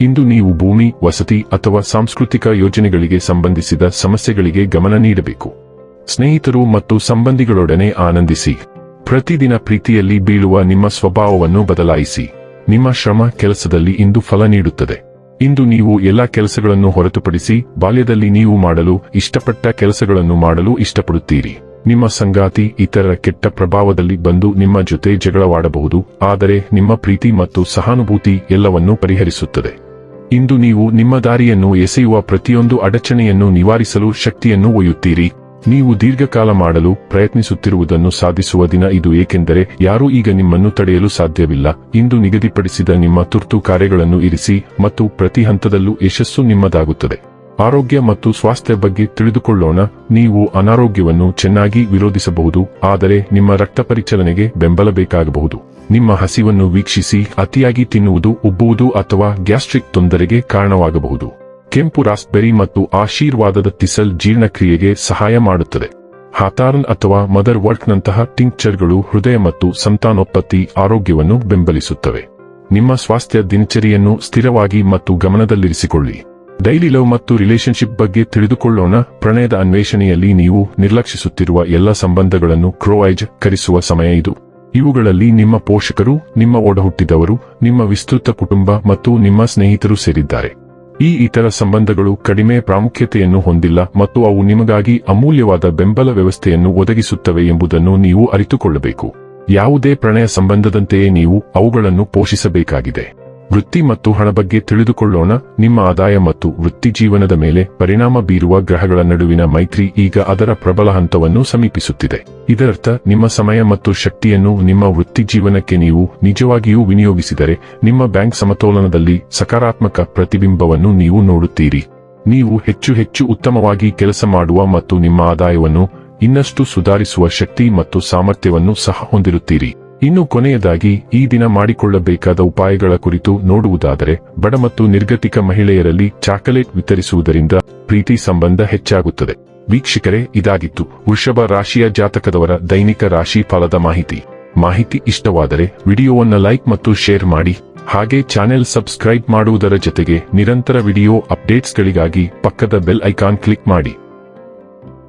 ಇಂದು ನೀವು ಭೂಮಿ, ವಸತಿ ಅಥವಾ ಸಾಂಸ್ಕೃತಿಕ ಯೋಜನೆಗಳಿಗೆ ಸಂಬಂಧಿಸಿದ ಸಮಸ್ಯೆಗಳಿಗೆ ಗಮನ ನೀಡಬೇಕು. ಸ್ನೇಹಿತರು ಮತ್ತು ಸಂಬಂಧಿಗಳೊಡನೆ ಆನಂದಿಸಿ. ಪ್ರತಿದಿನ ಪ್ರೀತಿಯಲ್ಲಿ ಬೀಳುವ ನಿಮ್ಮ ಸ್ವಭಾವವನ್ನು ಬದಲಾಯಿಸಿ. ನಿಮ್ಮ ಶ್ರಮ ಕೆಲಸದಲ್ಲಿ ಇಂದು ಫಲ ನೀಡುತ್ತದೆ. ಇಂದು ನೀವು ಎಲ್ಲಾ ಕೆಲಸಗಳನ್ನು ಹೊರತುಪಡಿಸಿ ಬಾಲ್ಯದಲ್ಲಿ ನೀವು ಮಾಡಲು ಇಷ್ಟಪಟ್ಟ ಕೆಲಸಗಳನ್ನು ಮಾಡಲು ಇಷ್ಟಪಡುತ್ತೀರಿ. ನಿಮ್ಮ ಸಂಗಾತಿ ಇತರರ ಕೆಟ್ಟ ಪ್ರಭಾವದಲ್ಲಿ ಬಂದು ನಿಮ್ಮ ಜೊತೆ ಜಗಳವಾಡಬಹುದು, ಆದರೆ ನಿಮ್ಮ ಪ್ರೀತಿ ಮತ್ತು ಸಹಾನುಭೂತಿ ಎಲ್ಲವನ್ನೂ ಪರಿಹರಿಸುತ್ತದೆ. ಇಂದು ನೀವು ನಿಮ್ಮ ದಾರಿಯನ್ನು ಎಸೆಯುವ ಪ್ರತಿಯೊಂದು ಅಡಚಣೆಯನ್ನು ನಿವಾರಿಸಲು ಶಕ್ತಿಯನ್ನು ಒಯ್ಯುತ್ತೀರಿ. ನೀವು ದೀರ್ಘಕಾಲ ಮಾಡಲು ಪ್ರಯತ್ನಿಸುತ್ತಿರುವುದನ್ನು ಸಾಧಿಸುವ ದಿನ ಇದು ಏಕೆಂದರೆ ಯಾರೂ ಈಗ ನಿಮ್ಮನ್ನು ತಡೆಯಲು ಸಾಧ್ಯವಿಲ್ಲ. ಇಂದು ನಿಗದಿಪಡಿಸಿದ ನಿಮ್ಮ ತುರ್ತು ಕಾರ್ಯಗಳನ್ನು ಇರಿಸಿ ಮತ್ತು ಪ್ರತಿ ಹಂತದಲ್ಲೂ ಯಶಸ್ಸು ನಿಮ್ಮದಾಗುತ್ತದೆ. ಆರೋಗ್ಯ ಮತ್ತು ಸ್ವಾಸ್ಥ್ಯ ಬಗ್ಗೆ ತಿಳಿದುಕೊಳ್ಳೋಣ. ನೀವು ಅನಾರೋಗ್ಯವನ್ನು ಚೆನ್ನಾಗಿ ವಿರೋಧಿಸಬಹುದು, ಆದರೆ ನಿಮ್ಮ ರಕ್ತ ಪರಿಚಲನೆಗೆ ಬೆಂಬಲ ಬೇಕಾಗಬಹುದು. ನಿಮ್ಮ ಹಸಿವನ್ನು ವೀಕ್ಷಿಸಿ, ಅತಿಯಾಗಿ ತಿನ್ನುವುದು ಉಬ್ಬುವುದು ಅಥವಾ ಗ್ಯಾಸ್ಟ್ರಿಕ್ ತೊಂದರೆಗೆ ಕಾರಣವಾಗಬಹುದು. ಕೆಂಪು ರಾಸ್ಬೆರಿ ಮತ್ತು ಆಶೀರ್ವಾದದ ತಿಸಲ್ ಜೀರ್ಣಕ್ರಿಯೆಗೆ ಸಹಾಯ ಮಾಡುತ್ತದೆ. ಹಾತಾರ್ನ್ ಅಥವಾ ಮದರ್ ವರ್ಕ್ನಂತಹ ಟಿಂಕ್ಚರ್ಗಳು ಹೃದಯ ಮತ್ತು ಸಂತಾನೋತ್ಪತ್ತಿ ಆರೋಗ್ಯವನ್ನು ಬೆಂಬಲಿಸುತ್ತವೆ. ನಿಮ್ಮ ಸ್ವಾಸ್ಥ್ಯ ದಿನಚರಿಯನ್ನು ಸ್ಥಿರವಾಗಿ ಮತ್ತು ಗಮನದಲ್ಲಿರಿಸಿಕೊಳ್ಳಿ. ಡೈಲಿ ಲವ್ ಮತ್ತು ರಿಲೇಶನ್ಶಿಪ್ ಬಗ್ಗೆ ತಿಳಿದುಕೊಳ್ಳೋಣ. ಪ್ರಣಯದ ಅನ್ವೇಷಣೆಯಲ್ಲಿ ನೀವು ನಿರ್ಲಕ್ಷಿಸುತ್ತಿರುವ ಎಲ್ಲ ಸಂಬಂಧಗಳನ್ನು ಕ್ರೋಐಜ್ ಕರಿಸುವ ಸಮಯ ಇದು. ಇವುಗಳಲ್ಲಿ ನಿಮ್ಮ ಪೋಷಕರು, ನಿಮ್ಮ ಒಡಹುಟ್ಟಿದವರು, ನಿಮ್ಮ ವಿಸ್ತೃತ ಕುಟುಂಬ ಮತ್ತು ನಿಮ್ಮ ಸ್ನೇಹಿತರು ಸೇರಿದ್ದಾರೆ. ಈ ಇತರ ಸಂಬಂಧಗಳು ಕಡಿಮೆ ಪ್ರಾಮುಖ್ಯತೆಯನ್ನು ಹೊಂದಿಲ್ಲ ಮತ್ತು ಅವು ನಿಮಗಾಗಿ ಅಮೂಲ್ಯವಾದ ಬೆಂಬಲ ವ್ಯವಸ್ಥೆಯನ್ನು ಒದಗಿಸುತ್ತವೆ ಎಂಬುದನ್ನು ನೀವು ಅರಿತುಕೊಳ್ಳಬೇಕು. ಯಾವುದೇ ಪ್ರಣಯ ಸಂಬಂಧದಂತೆಯೇ ನೀವು ಅವುಗಳನ್ನು ಪೋಷಿಸಬೇಕಾಗಿದೆ. ವೃತ್ತಿ ಮತ್ತು ಹಣ ಬಗ್ಗೆ ತಿಳಿದುಕೊಳ್ಳೋಣ. ನಿಮ್ಮ ಆದಾಯ ಮತ್ತು ವೃತ್ತಿ ಜೀವನದ ಮೇಲೆ ಪರಿಣಾಮ ಬೀರುವ ಗ್ರಹಗಳ ನಡುವಿನ ಮೈತ್ರಿ ಈಗ ಅದರ ಪ್ರಬಲ ಹಂತವನ್ನು ಸಮೀಪಿಸುತ್ತಿದೆ. ಇದರರ್ಥ, ನಿಮ್ಮ ಸಮಯ ಮತ್ತು ಶಕ್ತಿಯನ್ನು ನಿಮ್ಮ ವೃತ್ತಿ ಜೀವನಕ್ಕೆ ನೀವು ನಿಜವಾಗಿಯೂ ವಿನಿಯೋಗಿಸಿದರೆ, ನಿಮ್ಮ ಬ್ಯಾಂಕ್ ಸಮತೋಲನದಲ್ಲಿ ಸಕಾರಾತ್ಮಕ ಪ್ರತಿಬಿಂಬವನ್ನು ನೀವು ನೋಡುತ್ತೀರಿ. ನೀವು ಹೆಚ್ಚು ಹೆಚ್ಚು ಉತ್ತಮವಾಗಿ ಕೆಲಸ ಮಾಡುವ ಮತ್ತು ನಿಮ್ಮ ಆದಾಯವನ್ನು ಇನ್ನಷ್ಟು ಸುಧಾರಿಸುವ ಶಕ್ತಿ ಮತ್ತು ಸಾಮರ್ಥ್ಯವನ್ನು ಸಹ ಹೊಂದಿರುತ್ತೀರಿ. ಇನ್ನು ಕೊನೆಯದಾಗಿ, ಈ ದಿನ ಮಾಡಿಕೊಳ್ಳಬೇಕಾದ ಉಪಾಯಗಳ ಕುರಿತು ನೋಡುವುದಾದರೆ, ಬಡ ಮತ್ತು ನಿರ್ಗತಿಕ ಮಹಿಳೆಯರಲ್ಲಿ ಚಾಕಲೇಟ್ ವಿತರಿಸುವುದರಿಂದ ಪ್ರೀತಿ ಸಂಬಂಧ ಹೆಚ್ಚಾಗುತ್ತದೆ. ವೀಕ್ಷಕರೇ, ಇದಾಗಿತ್ತು ವೃಷಭ ರಾಶಿಯ ಜಾತಕದವರ ದೈನಿಕ ರಾಶಿ ಫಲದ ಮಾಹಿತಿ. ಮಾಹಿತಿ ಇಷ್ಟವಾದರೆ, ವಿಡಿಯೋವನ್ನ ಲೈಕ್ ಮತ್ತು ಶೇರ್ ಮಾಡಿ, ಹಾಗೆ ಚಾನೆಲ್ ಸಬ್ಸ್ಕ್ರೈಬ್ ಮಾಡುವುದರ ಜೊತೆಗೆ ನಿರಂತರ ವಿಡಿಯೋ ಅಪ್ಡೇಟ್ಸ್ಗಳಿಗಾಗಿ ಪಕ್ಕದ ಬೆಲ್ ಐಕಾನ್ ಕ್ಲಿಕ್ ಮಾಡಿ.